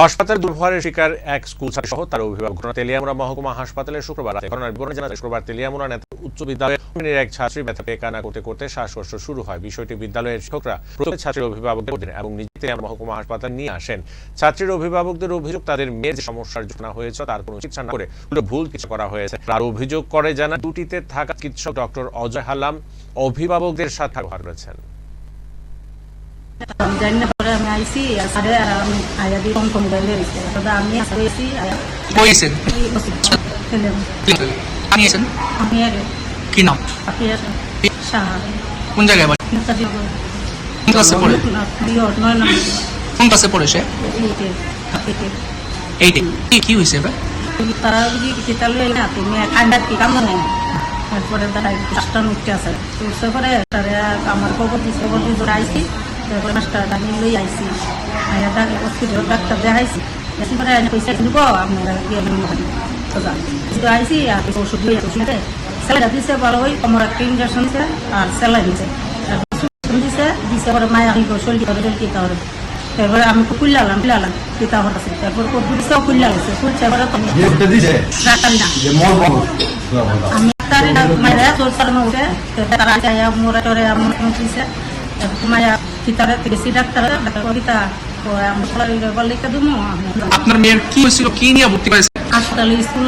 হাসপাতাল দুর্ব্যবহারের শিকার এক স্কুল ছাত্র সহ তার অভিভাবক। ঘটনা তেলিয়ামুড়া মহকুমা হাসপাতালে শুক্রবার রাতে ঘটনার বিবরণ জানাতে শুক্রবার তেলিয়ামুড়া নেতা উচ্চ বিদ্যালয়ের এক ছাত্রী ব্যথা পেয়ে কান্না করতে করতে শ্বাসকষ্ট শুরু হয়। বিষয়টি বিদ্যালয়ের শিক্ষকরা প্রথমে ছাত্রীর অভিভাবকদের বলেন এবং নিজে তেলিয়ামুড়া মহকুমা হাসপাতাল নিয়ে আসেন। ছাত্রীর অভিভাবকদের অভিযোগ, তাদের মেয়ের যে সমস্যার জন্য হয়েছে তার কোনো চিকিৎসা না করে ভুল কিছু করা হয়েছে। তার অভিযোগ করে জানা দুটিতে থাকা চিকিৎসক ডক্টর অজয় হালাম অভিভাবকদের সাথে ব্যবহার করেছেন। আমি জানি না পরে আমি আইসি আর আর আমি আয়া দিয়ে কম কম গেলে দাদা আমি আসি আয়া হয়েছেন এই বসে আমি আর কি নাম আপনি আর সাহা কোন জায়গায় বাড়ি কোন ক্লাসে পড়ে কোন ক্লাসে পড়ে সে এইটে কি কি হয়েছে এবার তারা যদি কিতা লই না তুমি কান্দার কি কাম নেই তারপরে তারা পাঁচটা মিটে আছে উঠছে পরে তারা আমার খবর দিছে খবর দিয়ে আইসি তারপরে পাঁচটা আমি লই ডাক্তার হসপিটাল ডাক্তার দেখাইছি। পরে পয়সা দিব আপনারা সোজা আইসি আর ওষুধ লই ওষুধে স্যালাইন দিছে ভালো ওই আমার একটা ইঞ্জেকশন দিছে আর স্যালাইন দিছে। তারপর দিছে দিছে পরে মায়া হইব শরীর করে কি তাহলে তারপরে আমি কুল্লালাম কুল্লালাম পিতা হঠাৎ আছে তারপর কদ্দু দিছে কুল্লা গেছে কুলছে এবারে তো যেটা দিছে? রাখান না। আমি তার মায়েরা তোর সার উঠে তারা মোরা টরে আমার দিছে। মায়া পিতারে বেশি ডাক্তার ডাক্তার কবিতা আপনার মেয়ের কি হয়েছিল? কি নিয়ে ভর্তি করেছে? হাসপাতালে স্কুল